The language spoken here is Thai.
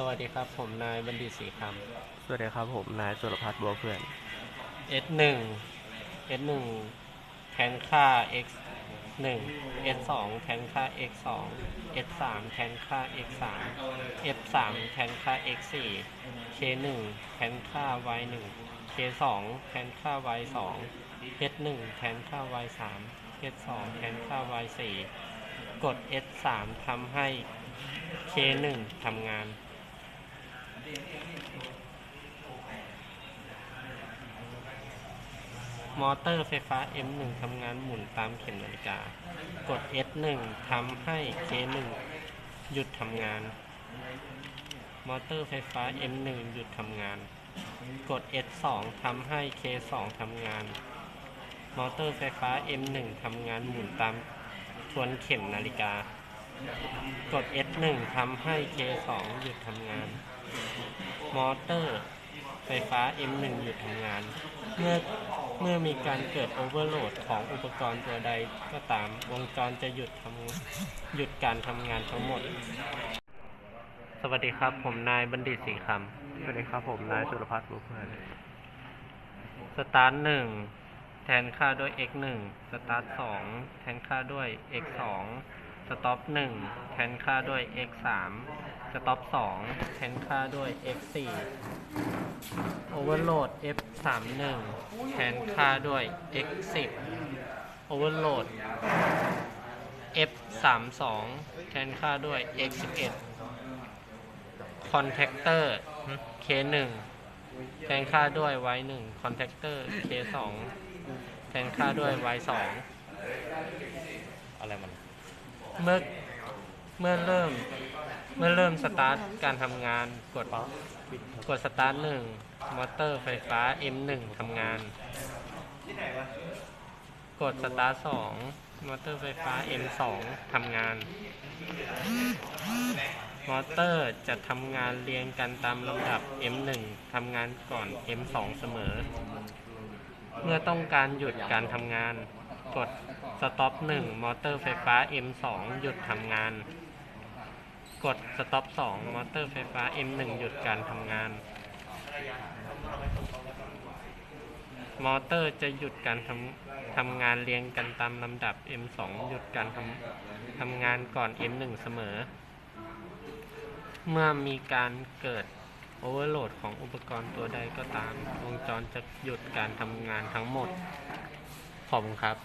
สวัสดีครับ ผมนายบัณฑิตศรีคสวัสดีครับผมนายสุรพัฒน์บัวเพื่อนำ S หนึ่ง S หนึ่งแทนค่า x หนึ่ง S สองแทนค่า x สอง S สามแทนค่า x สาม F สามแทนค่า x สี่ K หนึ่งแทนค่า y หนึ่ง K สองแทนค่า y สอง S หนึ่งแทนค่า y สาม S สองแทนค่า y สี่กด S สามทำให้ K หนึ่งทำงาน มอเตอร์ไฟฟ้า M1 ทำงานหมุนตามเข็มนาฬิกา กด S1 ทำให้ K1 หยุดทำงาน มอเตอร์ไฟฟ้า M1 หยุดทำงาน กด S2 ทำให้ K2 ทำงาน มอเตอร์ไฟฟ้า M1 ทำงานหมุนตามทวนเข็มนาฬิกา กด S1 ทำให้ K2 หยุดทำงาน มอเตอร์ ไฟฟ้า M1 หยุดทำงาน เมื่อเมื่อมีการเกิดโอเวอร์โหลดของอุปกรณ์ตัวใดก็ตาม วงจรจะหยุดทำหยุดการทำงานทั้งหมด สวัสดีครับ ผมนายบัณฑิตศรีคำสวัสดีครับผมนายสุรพัฒน์บัวเพสตาร์ทหนึ่งแทนค่าด้วย x หนึ่งสตาร์ทสองแทนค่าด้วย x สอง สต็อปหนึ่งแทนค่าด้วย x สามสต็อปสองแทนค่าด้วย x สี่ Overload F 3 1แทนค่าด้วย X 10 Overload F 3 2แทนค่าด้วย X 11 Contactor K 1แทนค่าด้วย Y 1 Contactor K 2แทนค่าด้วย Y 2อะไรมัน เมื่อเมื่อเริ่มเมื่อเริ่มสตาร์ทการทำงานกดกดสตาร์ทหนึ่งมอเตอร์ไฟฟ้า M1 ทำงาน กดสตาร์ทสองมอเตอร์ไฟฟ้า M2 ทำงาน มอเตอร์จะทำงานเรียงกันตามลำดับ M1 ทำงานก่อน M2 เสมอ เมื่อต้องการหยุดการทำงาน กดสต็อปหนึ่งมอเตอร์ไฟฟ้า M2 หยุดทำงาน กดสต็อป2มอเตอร์ไฟฟ้า M1 หยุดการทำงาน มอเตอร์จะหยุดการทำทำงานเรียงกันตามลำดับ M2 หยุดการทำทำงานก่อน M1 เสมอ เมื่อมีการเกิดโอเวอร์โหลดของอุปกรณ์ตัวใดก็ตาม วงจรจะหยุดการทำงานทั้งหมด ขอบคุณครับ